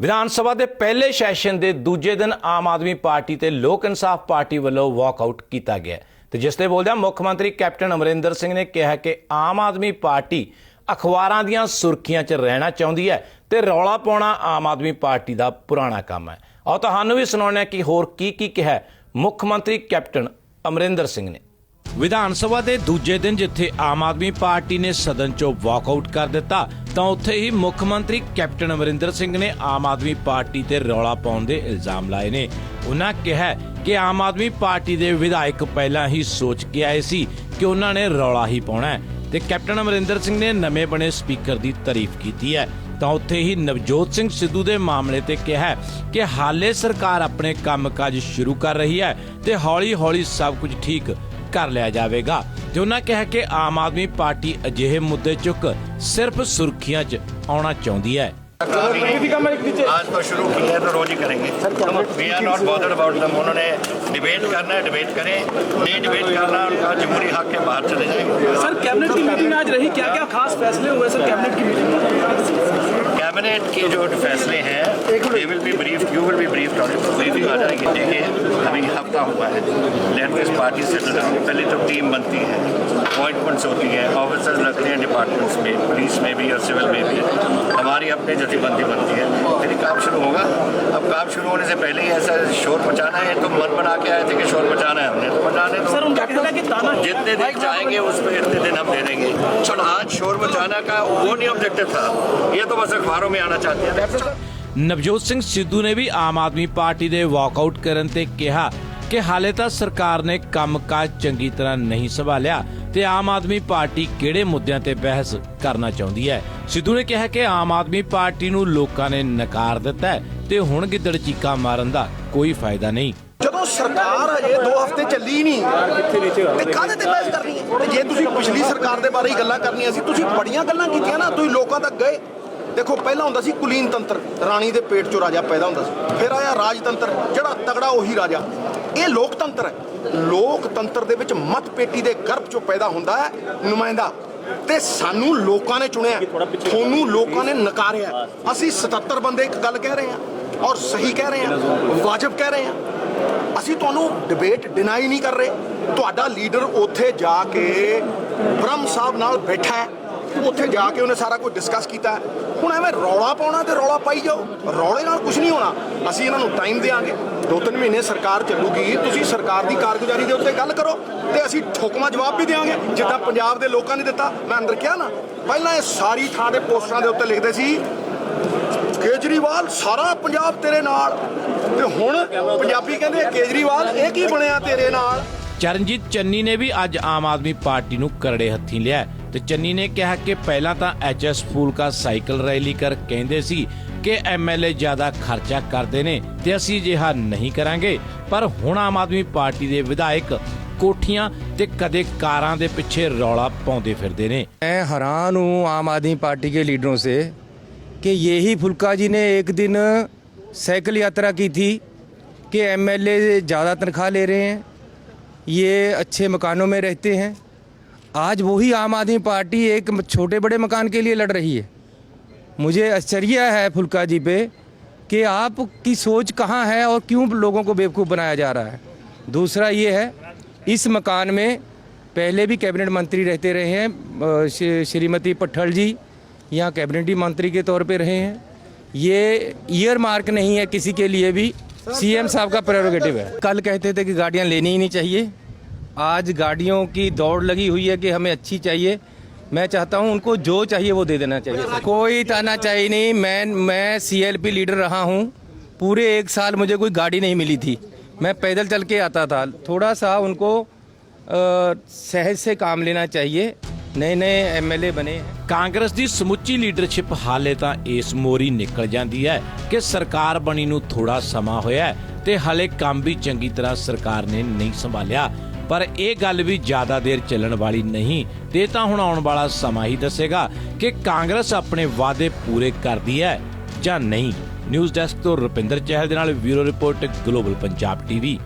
ਵਿਧਾਨ ਸਭਾ ਦੇ ਪਹਿਲੇ ਸੈਸ਼ਨ ਦੇ ਦੂਜੇ ਦਿਨ ਆਮ ਆਦਮੀ ਪਾਰਟੀ ਤੇ ਲੋਕ ਇਨਸਾਫ ਪਾਰਟੀ ਵੱਲੋਂ ਵਾਕਆਊਟ ਕੀਤਾ ਗਿਆ ਤੇ ਜਿਸ ਤੇ ਬੋਲਦਿਆਂ ਮੁੱਖ ਮੰਤਰੀ ਕੈਪਟਨ ਅਮਰਿੰਦਰ ਸਿੰਘ ਨੇ ਕਿਹਾ ਕਿ ਆਮ ਆਦਮੀ ਪਾਰਟੀ ਅਖਬਾਰਾਂ ਦੀਆਂ ਸੁਰਖੀਆਂ 'ਚ ਰਹਿਣਾ ਚਾਹੁੰਦੀ ਹੈ ਤੇ ਰੌਲਾ ਪਾਉਣਾ ਆਮ ਆਦਮੀ ਪਾਰਟੀ ਦਾ ਪੁਰਾਣਾ ਕੰਮ ਹੈ। ਆਓ ਤੁਹਾਨੂੰ ਵੀ ਸੁਣਾਉਂਦੇ ਹਾਂ ਕਿ ਹੋਰ ਕੀ ਕੀ ਕਿਹਾ ਮੁੱਖ ਮੰਤਰੀ ਕੈਪਟਨ ਅਮਰਿੰਦਰ ਸਿੰਘ ਨੇ। ਵਿਧਾਨ ਸਭਾ ਦੇ ਦੂਜੇ ਦਿਨ ਜਿੱਥੇ ਆਮ ਆਦਮੀ ਪਾਰਟੀ ਨੇ ਸਦਨ 'ਚੋਂ ਵਾਕਆਊਟ ਕਰ ਦਿੱਤਾ, ਤਾਂ ਉੱਥੇ ਹੀ ਮੁੱਖ ਮੰਤਰੀ ਕੈਪਟਨ ਅਮਰਿੰਦਰ ਸਿੰਘ ਨੇ ਆਮ ਆਦਮੀ ਪਾਰਟੀ ਤੇ ਰੌਲਾ ਪਾਉਣ ਦੇ ਇਲਜ਼ਾਮ ਲਾਏ ਨੇ। ਉਹਨਾਂ ਕਿਹਾ ਕਿ ਆਮ ਆਦਮੀ ਪਾਰਟੀ ਦੇ ਵਿਧਾਇਕ ਪਹਿਲਾਂ ਹੀ ਸੋਚ ਕੇ ਆਏ ਸੀ ਕਿ ਉਹਨਾਂ ਨੇ ਰੌਲਾ ਹੀ ਪਾਉਣਾ ਹੈ ਤੇ ਕੈਪਟਨ ਅਮਰਿੰਦਰ ਸਿੰਘ ਨੇ ਨਵੇਂ ਬਣੇ ਸਪੀਕਰ ਦੀ ਤਾਰੀਫ ਕੀਤੀ ਹੈ। ਤਾਂ ਉੱਥੇ ਹੀ ਨਵਜੋਤ ਸਿੰਘ ਸਿੱਧੂ ਦੇ ਮਾਮਲੇ ਤੇ ਕਿਹਾ ਕਿ ਹਾਲੇ ਸਰਕਾਰ ਆਪਣੇ ਕੰਮਕਾਜ ਸ਼ੁਰੂ ਕਰ ਰਹੀ ਹੈ ਤੇ ਹੌਲੀ-ਹੌਲੀ ਸਭ ਕੁਝ ਠੀਕ ਕਰ ਲਿਆ ਜਾਵੇਗਾ ਤੇ ਉਹਨਾਂ ਕਿਹਾ ਕਿ ਆਮ ਆਦਮੀ ਪਾਰਟੀ ਅਜਿਹੇ ਮੁੱਦੇ ਚੁੱਕ ਸਿਰਫ ਸੁਰਖੀਆਂ 'ਚ ਆਉਣਾ ਚਾਹੁੰਦੀ ਹੈ आज तो शुरू किया है तो रोज ही करेंगे we are not bothered about दम उन्होंने डिबेट करना है डिबेट करें नहीं डिबेट करना है, उनका जमहूरी हक के बाहर चले जाएंगे सर कैबिनेट की मीटिंग में आज रही क्या क्या खास फैसले हुए सर कैबिनेट की मीटिंग में कैबिनेट के जो फैसले हैं they will be brief you will be brief on it briefing आ जाएगी देखिए अभी हफ्ता हुआ है let this party settle down पहले तो टीम बनती है अपॉइंटमेंट्स होती है ऑफिसर्स लगते हैं डिपार्टमेंट्स में पुलिस में भी और सिविल में भी हमारी अपनी जथेबंदी बनती है फिर ही काम शुरू होगा अब काम शुरू होने से पहले ही ऐसा शोर मचाना है तो मन बना के आए थे कि शोर मचाना है हमने तो मचाने दो। सर उनका कहना है कि ताना जितने दिन चाहेंगे उसमें इतने दिन हम दे देंगे पर आज शोर मचाना का वो नहीं ऑब्जेक्टिव था ये तो बस अखबारों में आना चाहते हैं ਨਵਜੋਤ ਸਿੰਘ ਸਿੱਧੂ ਨੇ ਵੀ ਆਮ ਆਦਮੀ ਪਾਰਟੀ ਦੇ ਵਾਕਆਊਟ ਕਰਨ ਤੇ ਕਿਹਾ ਕਿ ਹਾਲੇ ਤਾਂ ਸਰਕਾਰ ਨੇ ਕੰਮਕਾਜ ਚੰਗੀ ਤਰ੍ਹਾਂ ਨਹੀਂ ਸੰਭਾਲਿਆ ਤੇ ਆਮ ਆਦਮੀ ਪਾਰਟੀ ਕਿਹੜੇ ਮੁੱਦਿਆਂ ਤੇ ਬਹਿਸ ਕਰਨਾ ਚਾਹੁੰਦੀ ਹੈ? ਸਿੱਧੂ ਨੇ ਕਿਹਾ ਕਿ ਆਮ ਆਦਮੀ ਪਾਰਟੀ ਨੂੰ ਲੋਕਾਂ ਨੇ ਨਕਾਰ ਦਿੱਤਾ ਹੈ ਤੇ ਹੁਣ ਗਿੱਦੜ ਚੀਕਾ ਮਾਰਨ ਦਾ ਕੋਈ ਫਾਇਦਾ ਨਹੀਂ। ਜਦੋਂ ਸਰਕਾਰ ਅਜੇ 2 ਹਫ਼ਤੇ ਚੱਲੀ ਨਹੀਂ, ਤੇ ਕਾਹਦੇ ਤੇ ਬਹਿਸ ਕਰਨੀ ਹੈ? ਤੇ ਜੇ ਤੁਸੀਂ ਪਿਛਲੀ ਸਰਕਾਰ ਦੇ ਬਾਰੇ ਹੀ ਗੱਲਾਂ ਕਰਨੀਆਂ ਸੀ, ਤੁਸੀਂ ਬੜੀਆਂ ਗੱਲਾਂ ਕੀਤੀਆਂ ਨਾ, ਤੁਸੀਂ ਲੋਕਾਂ ਤੱਕ ਗਏ। ਦੇਖੋ, ਪਹਿਲਾਂ ਹੁੰਦਾ ਸੀ ਕੁਲੀਨ ਤੰਤਰ, ਰਾਣੀ ਦੇ ਪੇਟ ਚੋਂ ਰਾਜਾ ਪੈਦਾ ਹੁੰਦਾ ਸੀ। ਫਿਰ ਆਇਆ ਰਾਜਤੰਤਰ, ਜਿਹੜਾ ਤਗੜਾ ਉਹੀ ਰਾਜਾ। ਇਹ ਲੋਕਤੰਤਰ ਹੈ। ਲੋਕਤੰਤਰ ਦੇ ਵਿੱਚ ਮਤਪੇਟੀ ਦੇ ਗਰਭ ਚੋਂ ਪੈਦਾ ਹੁੰਦਾ ਹੈ ਨੁਮਾਇੰਦਾ। ਤੇ ਸਾਨੂੰ ਲੋਕਾਂ ਨੇ ਚੁਣਿਆ ਤੁਹਾਨੂੰ ਲੋਕਾਂ ਨੇ ਨਕਾਰਿਆ ਅਸੀਂ 77 ਬੰਦੇ ਇੱਕ ਗੱਲ ਕਹਿ ਰਹੇ ਹਾਂ ਔਰ ਸਹੀ ਕਹਿ ਰਹੇ ਹਾਂ, ਵਾਜਬ ਕਹਿ ਰਹੇ ਹਾਂ। ਅਸੀਂ ਤੁਹਾਨੂੰ ਡਿਬੇਟ ਡਿਨਾਈ ਨਹੀਂ ਕਰ ਰਹੇ। ਤੁਹਾਡਾ ਲੀਡਰ ਉੱਥੇ ਜਾ ਕੇ ਬ੍ਰਹਮ ਸਾਹਿਬ ਨਾਲ ਬੈਠਾ ਹੈ। ਉੱਥੇ ਜਾ ਕੇ ਉਹਨੇ ਸਾਰਾ ਕੁਝ ਡਿਸਕਸ ਕੀਤਾ। ਹੁਣ ਐਵੇਂ ਰੌਲਾ ਪਾਉਣਾ ਤੇ ਰੌਲਾ ਪਾਈ ਜਾਓ। ਰੌਲੇ ਨਾਲ ਕੁਝ ਨਹੀਂ ਹੋਣਾ। ਅਸੀਂ ਇਹਨਾਂ ਨੂੰ ਟਾਈਮ ਦੇਵਾਂਗੇ ਦੋ ਤਿੰਨ ਮਹੀਨੇ ਸਰਕਾਰ ਚੱਲੂਗੀ। ਤੁਸੀਂ ਸਰਕਾਰ ਦੀ ਕਾਰਗੁਜ਼ਾਰੀ ਦੇ ਉੱਤੇ ਗੱਲ ਕਰੋ ਤੇ ਅਸੀਂ ਠੋਕਮਾ ਜਵਾਬ ਵੀ ਦੇਵਾਂਗੇ ਜਿੱਦਾਂ ਪੰਜਾਬ ਦੇ ਲੋਕਾਂ ਨੇ ਦਿੱਤਾ। ਮੈਂ ਅੰਦਰ ਕਿਹਾ ਨਾ, ਪਹਿਲਾਂ ਇਹ ਸਾਰੀ ਥਾਂ ਦੇ ਪੋਸਟਰਾਂ ਦੇ ਉੱਤੇ ਲਿਖਦੇ ਸੀ, ਕੇਜਰੀਵਾਲ ਸਾਰਾ ਪੰਜਾਬ ਤੇਰੇ ਨਾਲ। ਤੇ ਹੁਣ ਪੰਜਾਬੀ ਕਹਿੰਦੇ, ਕੇਜਰੀਵਾਲ, ਇਹ ਕੀ ਬਣਿਆ ਤੇਰੇ ਨਾਲ? ਚਰਨਜੀਤ ਚੰਨੀ ਨੇ ਵੀ ਅੱਜ ਆਮ ਆਦਮੀ ਪਾਰਟੀ ਨੂੰ ਕਰੜੇ ਹੱਥੀਂ ਲਿਆ ਤੇ ਚੰਨੀ ਨੇ ਕਿਹਾ ਕਿ ਪਹਿਲਾਂ ਤਾਂ ਐਚਐਸ ਫੂਲਕਾ ਸਾਈਕਲ ਰੈਲੀ ਕਰ ਕਹਿੰਦੇ ਸੀ ਕਿ ਐਮਐਲਏ ਜ਼ਿਆਦਾ ਖਰਚਾ ਕਰਦੇ ਨੇ ਤੇ ਅਸੀਂ ਜਿਹਾ ਨਹੀਂ ਕਰਾਂਗੇ ਪਰ ਹੁਣ ਆਮ ਆਦਮੀ ਪਾਰਟੀ ਦੇ ਵਿਧਾਇਕ ਕੋਠੀਆਂ ਤੇ ਕਦੇ ਕਾਰਾਂ ਦੇ ਪਿੱਛੇ ਰੌਲਾ ਪਾਉਂਦੇ ਫਿਰਦੇ ਨੇ मैं हैरान हूँ आम आदमी पार्टी के लीडरों से कि यही फुल्का जी ने एक दिन साइकिल यात्रा की थी कि एमएलए ज़्यादा तनख्वाह ले रहे हैं ये अच्छे मकानों में रहते हैं आज वही आम आदमी पार्टी एक छोटे बड़े मकान के लिए लड़ रही है। मुझे आश्चर्य है फुल्का जी पे कि आपकी सोच कहाँ है और क्यों लोगों को बेवकूफ़ बनाया जा रहा है। दूसरा ये है इस मकान में पहले भी कैबिनेट मंत्री रहते रहे हैं श्रीमती पट्टल जी यहाँ कैबिनेट मंत्री के तौर पे रहे हैं। ये ईयर मार्क नहीं है किसी के लिए भी सीएम साहब का प्रेरोगेटिव है। कल कहते थे कि गाड़ियाँ लेनी ही नहीं चाहिए। आज गाड़ियों की दौड़ लगी हुई है कि हमें अच्छी चाहिए मैं चाहता हूं उनको जो चाहिए वो दे देना चाहिए कोई ताना चाहिए नहीं मैं मैं सीएलपी लीडर रहा हूं पूरे एक साल मुझे कोई गाड़ी नहीं मिली थी मैं पैदल चल के आता था थोड़ा सा उनको अ, सहज से काम लेना चाहिए नए नए एमएलए बने हैं ਕਾਂਗਰਸ ਦੀ ਸਮੁੱਚੀ ਲੀਡਰਸ਼ਿਪ ਹਾਲੇ ਤਾਂ ਇਸ ਮੋਰੀ ਨਿਕਲ ਜਾਂਦੀ ਹੈ ਕਿ ਸਰਕਾਰ ਬਣੀ ਨੂੰ ਥੋੜਾ ਸਮਾਂ ਹੋਇਆ ਹੈ ਤੇ ਹਾਲੇ ਕੰਮ ਵੀ ਚੰਗੀ ਤਰ੍ਹਾਂ ਸਰਕਾਰ ਨੇ ਨਹੀਂ ਸੰਭਾਲਿਆ ਪਰ ਇਹ ਗੱਲ ਵੀ ਜ਼ਿਆਦਾ ਦੇਰ ਚੱਲਣ ਵਾਲੀ ਨਹੀਂ ਤੇ ਤਾਂ ਹੁਣ ਆਉਣ ਵਾਲਾ ਸਮਾਂ ਹੀ ਦੱਸੇਗਾ ਕਿ ਕਾਂਗਰਸ ਆਪਣੇ ਵਾਅਦੇ ਪੂਰੇ ਕਰਦੀ ਹੈ ਜਾਂ ਨਹੀਂ। ਨਿਊਜ਼ ਡੈਸਕ ਤੋਂ ਰੁਪਿੰਦਰ ਚਹਿਲ ਦੇ ਨਾਲ bureau report, global Punjab TV.